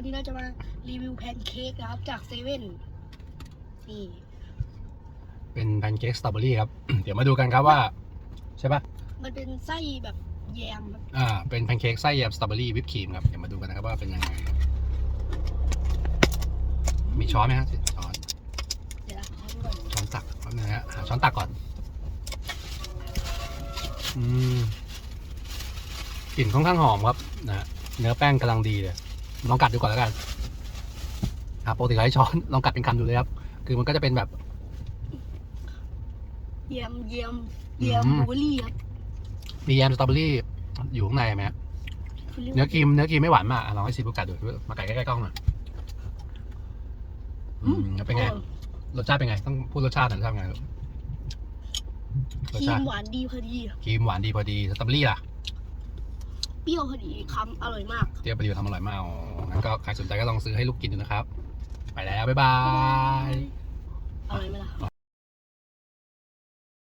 วันนี้เราจะมารีวิวแพนเค้กนะครับ จากเซเว่นนี่เป็นแพนเค้กสตรอเบอรี่ครับ เดี๋ยวมาดูกันครับว่า ใช่ปะมันเป็นไส้แบบแยมแบบอ่าเป็นแพนเค้กไส้แยมสตรอเบอรี่วิปครีมครับเดี๋ยวมาดูกันนะครับว่าเป็นยังไงมีช้อนไหมฮะช้อนเดี๋ยวนะขอดูก่อนช้อนตักแป๊บนึงนะฮะหาช้อนตักก่อน อืมกลิ่นค่อนข้างหอมครับนะฮะเนื้อแป้งกำลังดีเลย ลองกัดดูก่อนแล้วกันครับปกติเราให้ช้อนลองกัดเป็นคำดูเลยครับ คือมันก็จะเป็นแบบแยมแยมแยมอืม บลูเบอร์รี่ครับมีแยมสตรอเบอรี่อยู่ข้างในไหมฮะเนื้อครีมเนื้อครีมไม่หวานมากอะลองให้ซีบูกัดดูมากัดใกล้ๆกล้องหน่อยอืมแล้วเป็นไง ออรสชาติเป็นไง ต้องพูดรสชาติหน่อยรสชาติเป็นไงลูกครสรีชามติหวานดีพอดี ครีมหวานดีพอดีสตรอเบอรี่ล่ะเป รี้ยวพอดีคำอร่อยมากเตี้ยประเดี๋ยวทำอร่อยมากอ๋องั้นก็ใครสนใจก็ลองซื้อให้ลูกกินดูนะครับ ไปแล้ว บ๊ายบาย อร่อยไหมล่ะอ๋อ